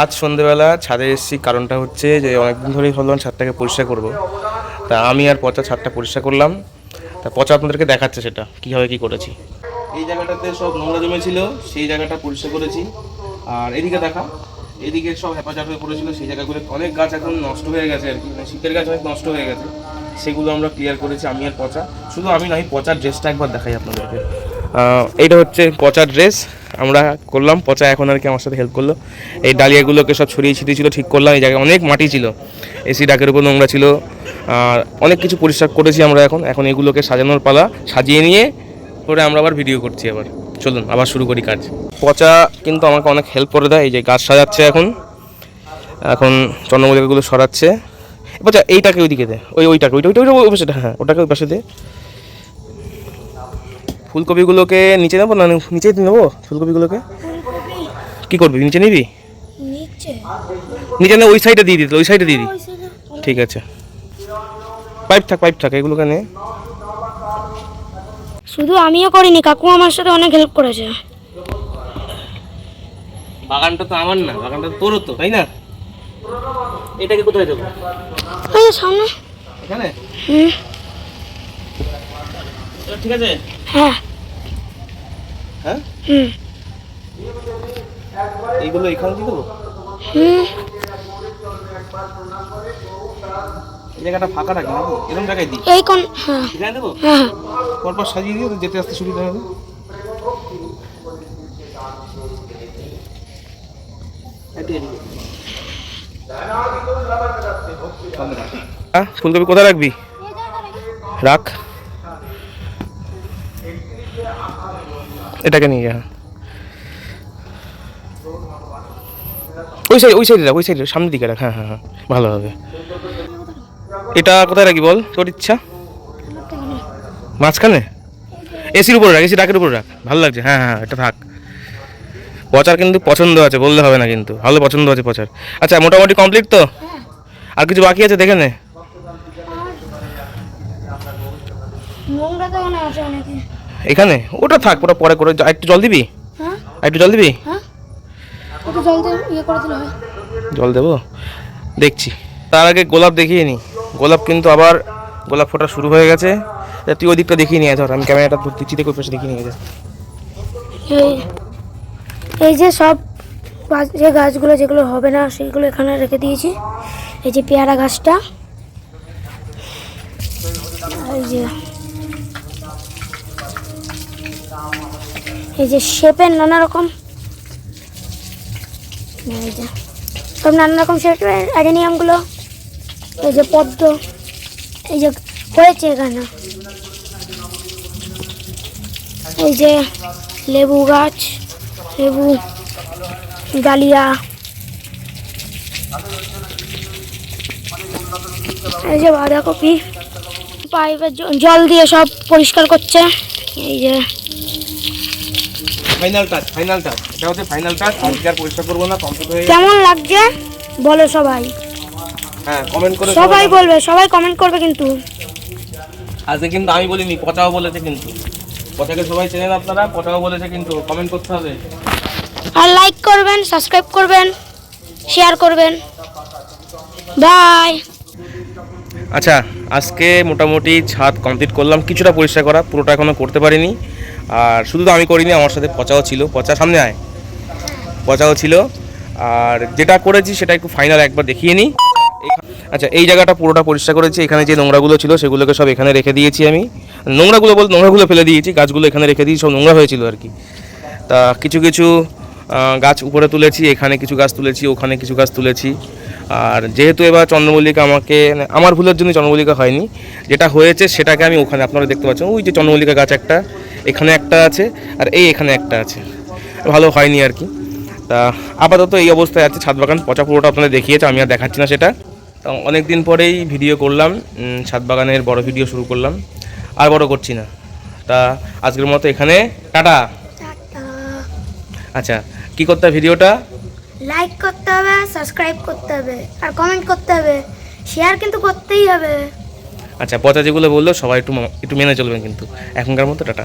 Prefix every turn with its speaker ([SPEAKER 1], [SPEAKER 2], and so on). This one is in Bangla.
[SPEAKER 1] আজ সন্ধেবেলা ছাদে এসেছি, কারণটা হচ্ছে যে অনেকদিন ধরেই ভাবলাম ছাদটাকে পরিষ্কার করব। তা আমি আর পচা ছাদটা পরিষ্কার করলাম। তা পচা আপনাদেরকে দেখাচ্ছে সেটা, কীভাবে কী করেছি। এই জায়গাটাতে সব নোংরা জমেছিল, সেই জায়গাটা পরিষ্কার করেছি। আর এদিকে দেখা, এদিকে সব হেফাজত হয়ে পড়েছিল, সেই জায়গাগুলো অনেক গাছ এখন নষ্ট হয়ে গেছে আর কি মানে শীতের গাছ অনেক নষ্ট হয়ে গেছে। সেগুলো আমরা ক্লিয়ার করেছি, আমি আর পচা। শুধু আমি নয়, পচার ড্রেসটা একবার দেখাই আপনাদেরকে। এইটা হচ্ছে পচার ড্রেস আমরা করলাম, পচা এখন আর কি আমার সাথে হেল্প করল। এই ডালিয়াগুলোকে সব ছড়িয়ে ছিটিয়ে ছিল, ঠিক করলাম, এই জায়গায় অনেক মাটি ছিল। এসি ডাকের উপর নোংরা ছিল। আর অনেক কিছু পরিষ্কার করেছি আমরা এখন। এখন এগুলোকে সাজানোর পালা, সাজিয়ে নিয়ে করে আমরা আবার ভিডিও করছি আবার। চলুন, আবার শুরু করি কাজ। পচা কিন্তু আমাকে অনেক হেল্প করে দেয়, এই যে গাছ সাজাচ্ছে এখন। এখন চন্দ্রমল্লিকাগুলো সরাচ্ছে। পচা, এইটাকে ওইদিকে দে। ওই, ওইটাকে, ওইটা ওইটা ওইটা ওই পাশে হ্যাঁ ওটাকে ওই পাশে দে। ফুলকপিগুলোকে নিচে নেব না নিচেই নেব ফুলকপিগুলোকে? কি করবি নিচে নিবি?
[SPEAKER 2] নিচে।
[SPEAKER 1] নিচে না ওই সাইডে দিয়ে দিতে ওই সাইডে দিয়ে দিই। ঠিক আছে। পাইপ থাক পাইপ থাক এগুলোকে নে।
[SPEAKER 2] শুধু আমিও করিনি কাকু আমার সাথে অনেক হেল্প করেছে।
[SPEAKER 1] বাগানটা তো আমার না বাগানটা তো তোরও তো তাই না? এটাকে কোথায় দেবো?
[SPEAKER 2] সামনে।
[SPEAKER 1] এখানে?
[SPEAKER 2] হুম।
[SPEAKER 1] ঠিক আছে।
[SPEAKER 2] হ্যাঁ।
[SPEAKER 1] হ্যাঁ?
[SPEAKER 2] হুম।
[SPEAKER 1] এইগুলো এখানে দিয়ে দেবো?
[SPEAKER 2] হুম।
[SPEAKER 1] এই জায়গাটা ফাঁকা রাখি নাকি? এরকম জায়গায় দিই।
[SPEAKER 2] এই কোন হ্যাঁ।
[SPEAKER 1] এখানে দেবো?
[SPEAKER 2] হ্যাঁ।
[SPEAKER 1] পরপর সাজিয়ে দিও তো যেতে আসতে সুবিধা হবে। হ্যাঁ ফুলকপি কোথায় রাখবি? রাখ। এটাকে নিয়ে যা। ওই সাইড ওই সাইডে রাখ ওই সাইডে সামনের দিকে রাখ। হ্যাঁ হ্যাঁ হ্যাঁ ভালো হবে। এটা কোথায় রাখি বল? তোর ইচ্ছা? মাঝখানে? এসির উপরে রাখ, এসি ডাকের উপরে রাখ। ভালো লাগছে হ্যাঁ হ্যাঁ এটা থাক। পচার কিন্তু পছন্দ আছে, বললে হবে না কিন্তু। ভালো পছন্দ আছে পচার আচ্ছা মোটামুটি কমপ্লিট তো? আর কিছু বাকি আছে দেখে নে।
[SPEAKER 2] নোংরা তো আছে অনেকে
[SPEAKER 1] এখানে? ওটা থাক ওটা পরে করে একটু জল দিবি?
[SPEAKER 2] হ্যাঁ?
[SPEAKER 1] একটু জল দিবি?
[SPEAKER 2] হ্যাঁ। জল ইয়ে করে দিলে
[SPEAKER 1] জল দেবো? দেখছি। তার আগে গোলাপ দেখিয়ে নি। গোলাপ কিন্তু আবার গোলাপ ফোটা শুরু হয়ে গেছে। তা তুই ওই দিকটা দেখিয়ে নিয়ে ধর আমি ক্যামেরাটা দিচ্ছি দেখে ওই পাশে দেখিয়ে নিয়ে যা।
[SPEAKER 2] এই যে সব গাছ যে গাছগুলো যেগুলো হবে না সেগুলো এখানে রেখে দিয়েছি। এই যে পেয়ারা গাছটা। এই যে এই যে শেপের নানা রকম। এই যে, সব নানা রকম শেপের অ্যাডেনিয়ামগুলো এই যে পদ্ম, এই যে হয়েছে এখানে। এই যে লেবু গাছ, লেবু ডালিয়া। এই যে বাঁধাকপি। পাইপের জল দিয়ে সব পরিষ্কার করছে। এই যে
[SPEAKER 1] ফাইনাল টাচ ফাইনাল টাচ এটা হচ্ছে ফাইনাল টাচ আজকে আর পরিষ্কার করব না? কমপ্লিট হয়ে
[SPEAKER 2] কেমন লাগছে? বলো সবাই।
[SPEAKER 1] হ্যাঁ কমেন্ট করে
[SPEAKER 2] সবাই বলবে সবাই কমেন্ট করবে কিন্তু।
[SPEAKER 1] আজকে কিন্তু আমি বলিনি পচাও বলেছে কিন্তু। পচাকে সবাই চেনেন আপনারা পচাও বলেছে কিন্তু কমেন্ট করতে হবে।
[SPEAKER 2] আর লাইক করবেন সাবস্ক্রাইব করবেন শেয়ার করবেন। বাই
[SPEAKER 1] আচ্ছা আজকে মোটামুটি ছাদ কমপ্লিট করলাম কিছুটা পরিষ্কার করা পুরোটা এখনও করতে পারিনি। আর শুধু তো আমি করিনি, আমার সাথে পচাও ছিল। পচা সামনে আয়। পচাও ছিল। আর যেটা করেছি সেটা একটু ফাইনাল একবার দেখিয়ে নিই। আচ্ছা এই জায়গাটা পুরোটা পরিষ্কার করেছি। এখানে যে নোংরাগুলো ছিল, সেগুলোকে সব এখানে রেখে দিয়েছি আমি। নোংরাগুলো বলতে নোংরাগুলো ফেলে দিয়েছি, গাছগুলো এখানে রেখে দিয়েছি, সব নোংরা হয়েছিল আর কি। তা কিছু কিছু গাছ উপরে তুলেছি, এখানে কিছু গাছ তুলেছি, ওখানে কিছু গাছ তুলেছি। আর যেহেতু এবার চন্দ্রমল্লিকা আমাকে মানে আমার ভুলের জন্য চন্দ্রমল্লিকা হয়নি যেটা হয়েছে সেটাকে আমি ওখানে আপনারা দেখতে পাচ্ছেন। ওই যে চন্দ্রমল্লিকা গাছ একটা এখানে একটা আছে আর এই এখানে একটা আছে। ভালো হয়নি আর কি। তা আপাতত এই অবস্থায় আছে ছাদ বাগান পচা পুরোটা আপনাদের দেখিয়েছে আমি আর দেখাচ্ছি না সেটা। তো অনেক দিন পরেই ভিডিও করলাম ছাদ বাগানের বড় ভিডিও শুরু করলাম আর বড় করছি না। তা আজকের মতো এখানে টাটা। আচ্ছা কি করতে ভিডিওটা?
[SPEAKER 2] লাইক করতে হবে সাবস্ক্রাইব করতে হবে, আর কমেন্ট করতে হবে শেয়ার কিন্তু করতেই হবে।
[SPEAKER 1] আচ্ছা পচা যেগুলো বলল সবাই একটু একটু মেনে চলবেন কিন্তু। এখনকার মতো টাটা।